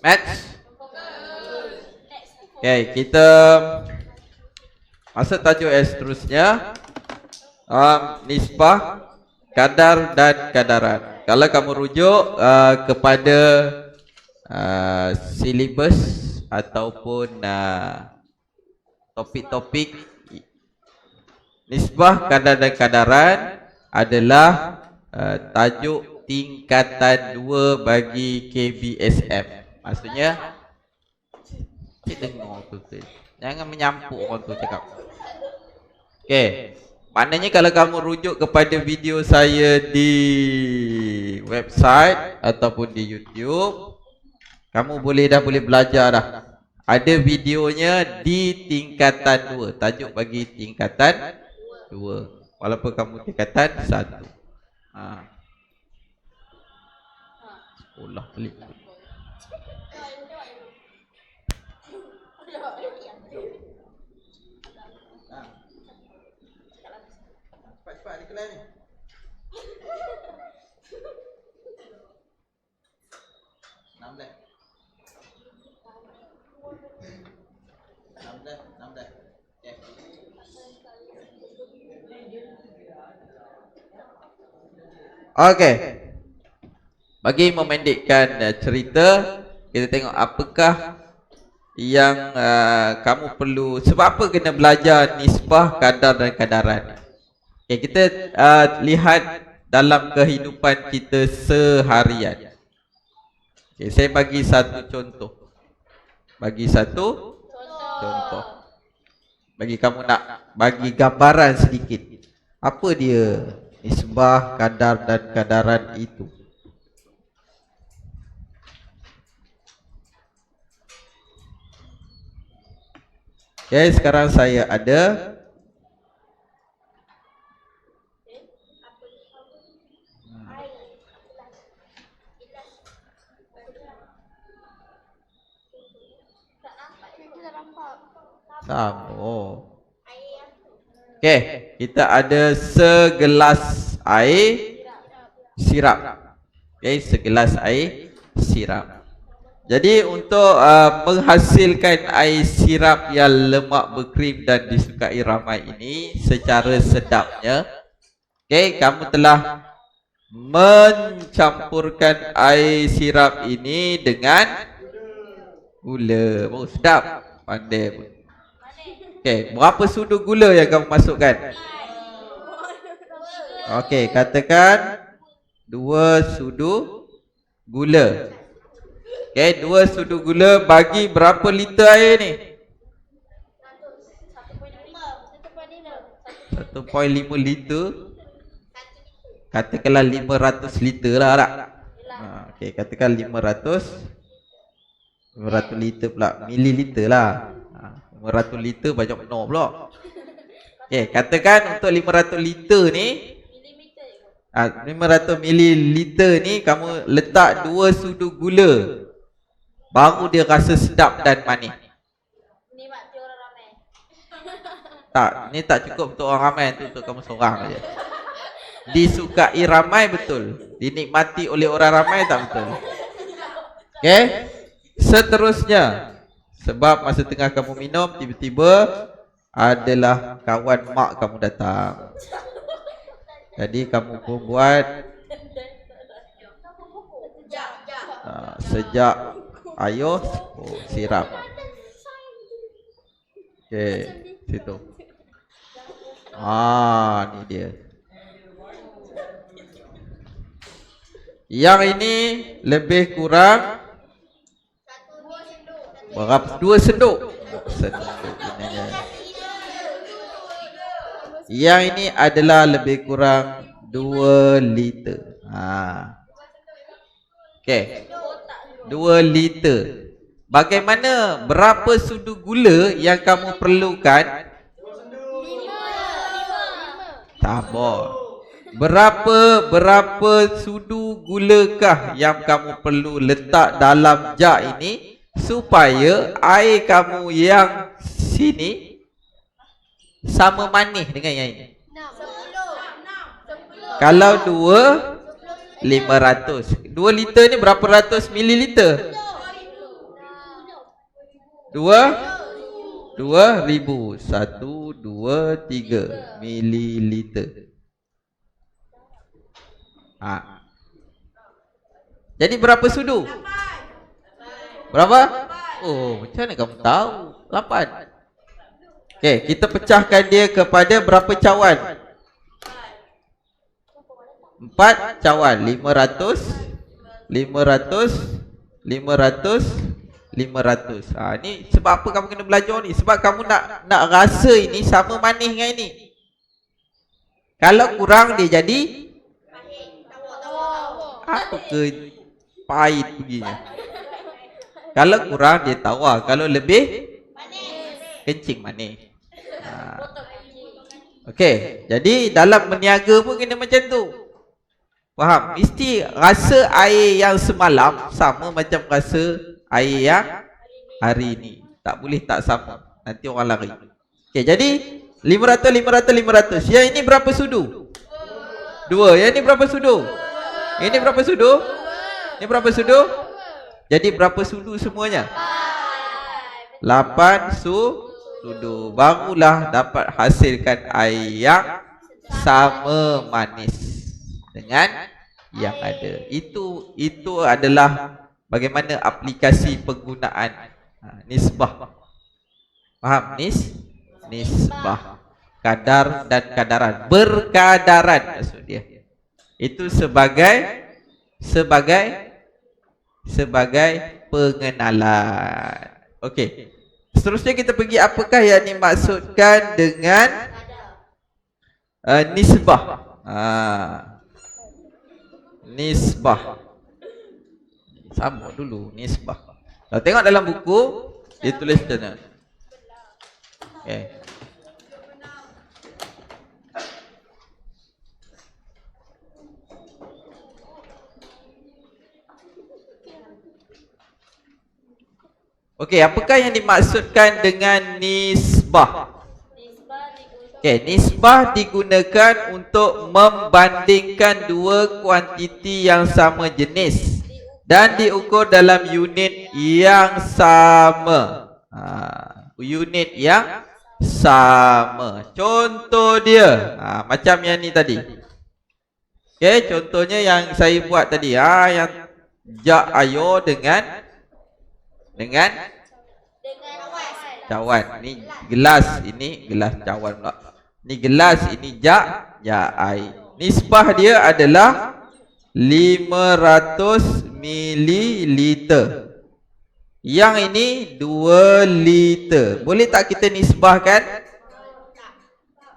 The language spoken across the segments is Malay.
Match? Okay, kita masuk tajuk yang seterusnya. Um, nisbah, kadar dan kadaran. Kalau kamu rujuk uh, kepada uh, silibus ataupun uh, topik-topik nisbah, kadar dan kadaran adalah uh, tajuk tingkatan 2 bagi KBSM. Maksudnya Cik dengar tu tu. Jangan menyampuk orang tu cakap. Okey. Maknanya kalau kamu rujuk kepada video saya di website ataupun di YouTube, kamu boleh dah boleh belajar dah. Ada videonya di tingkatan 2. Tajuk bagi tingkatan 2. Walaupun kamu tingkatan 1. Ha. Sekolah pelik. Cepat-cepat ni. Enam belas. Enam belas, enam belas. Okay. Okey. Bagi memendekkan uh, cerita, kita tengok apakah yang uh, kamu perlu sebab apa kena belajar nisbah, kadar dan kadaran. Okay, kita uh, lihat dalam kehidupan kita seharian. Okay, saya bagi satu contoh. Bagi satu contoh. Bagi kamu nak bagi gambaran sedikit. Apa dia nisbah, kadar dan kadaran itu? Okay, sekarang saya ada Sama. Okey, kita ada segelas air sirap. Okey, segelas air sirap. Jadi untuk uh, menghasilkan air sirap yang lemak berkrim dan disukai ramai ini secara sedapnya, okey, kamu telah mencampurkan air sirap ini dengan gula. Oh, sedap. Pandai pun. Okey, berapa sudu gula yang kamu masukkan? Okey, katakan dua sudu gula. Okey, dua sudu gula bagi berapa liter air ni? 1.5 liter. Katakanlah 500 liter lah tak? Ha, okey, katakan 500 500 liter pula, mililiter lah. Ha, 500 liter banyak benar pula. Okey, katakan untuk 500 liter ni Ah, 500 mililiter ni kamu letak dua sudu gula. Baru dia rasa sedap dan manis. Tak, ni tak cukup untuk orang ramai tu untuk kamu seorang aja. Disukai ramai betul. Dinikmati oleh orang ramai tak betul. Okey? Seterusnya sebab masa tengah kamu minum tiba-tiba adalah kawan mak kamu datang. Jadi kamu pun buat uh, sejak ayuh oh, sirap. Okey, situ. Ah, ni dia. Yang ini lebih kurang berapa? Dua senduk. Yang ini adalah lebih kurang 2 liter. Ha. Okey. 2 liter. Bagaimana berapa sudu gula yang kamu perlukan? Sabar. Berapa berapa sudu gulakah yang kamu perlu letak dalam jak ini supaya air kamu yang sini sama manis dengan yang ini? Kalau dua, lima ratus. Dua liter ni berapa ratus mililiter? Dua Dua ribu Satu, dua, tiga Mililiter ha. Jadi berapa sudu? Berapa? Oh, macam mana kamu tahu? Lapan. Okey, kita pecahkan dia kepada berapa cawan? Empat cawan. Lima ratus Lima ratus Lima ratus Lima ratus. Ha, Ni sebab apa kamu kena belajar ni? Sebab kamu nak nak rasa ini sama manis dengan ini. Kalau kurang dia jadi Apa ke Pahit begini Kalau kurang dia tawar Kalau lebih Kencing manis ha. Okey, jadi dalam berniaga pun kena macam tu Faham? Mesti rasa air yang semalam sama macam rasa air yang hari ini. Tak boleh tak sama. Nanti orang lari. Okey, jadi 500 500 500. Yang ini berapa sudu? Dua. Yang ini berapa sudu? Ini berapa sudu? Ini berapa sudu? Jadi berapa sudu semuanya? 8 su sudu. Barulah dapat hasilkan air yang sama manis dengan yang ada. Itu itu adalah bagaimana aplikasi penggunaan ha, nisbah. Faham nis? Nisbah. Kadar dan kadaran. Berkadaran maksud dia. Itu sebagai sebagai sebagai pengenalan. Okey. Seterusnya kita pergi apakah yang dimaksudkan dengan uh, nisbah. Ah nisbah. Sama dulu nisbah. Kalau tengok dalam buku dia tulis macam mana? Okey. Okey, apakah yang dimaksudkan dengan nisbah? Okey, nisbah digunakan untuk membandingkan dua kuantiti yang sama jenis dan diukur dalam unit yang sama. Ha, unit yang sama. Contoh dia, ha, macam yang ni tadi. Okey, contohnya yang saya buat tadi, ha, yang jak ayo dengan dengan cawan. Ni gelas, ini gelas cawan pula. Ni gelas, ini jak, jak air. Nisbah dia adalah 500 mililiter. Yang ini 2 liter. Boleh tak kita nisbahkan?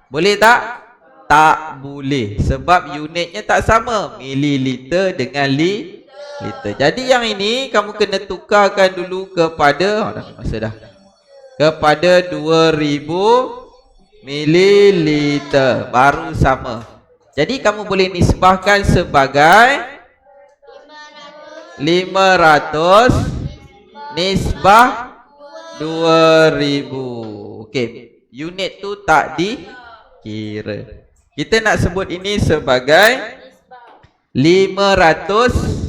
Boleh tak? Tak boleh. Sebab unitnya tak sama. Mililiter dengan li liter. Jadi yang ini kamu kena tukarkan dulu kepada, oh dah masa dah. Kepada 2000 mililiter baru sama. Jadi kamu boleh nisbahkan sebagai 500 nisbah 2000. Okey, unit tu tak dikira. Kita nak sebut ini sebagai 500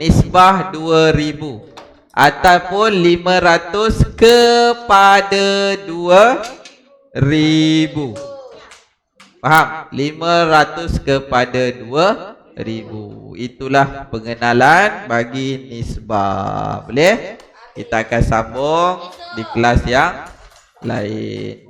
nisbah 2000 ataupun 500 kepada 2 ribu. Faham? Lima ratus kepada dua ribu. Itulah pengenalan bagi nisbah. Boleh? Kita akan sambung di kelas yang lain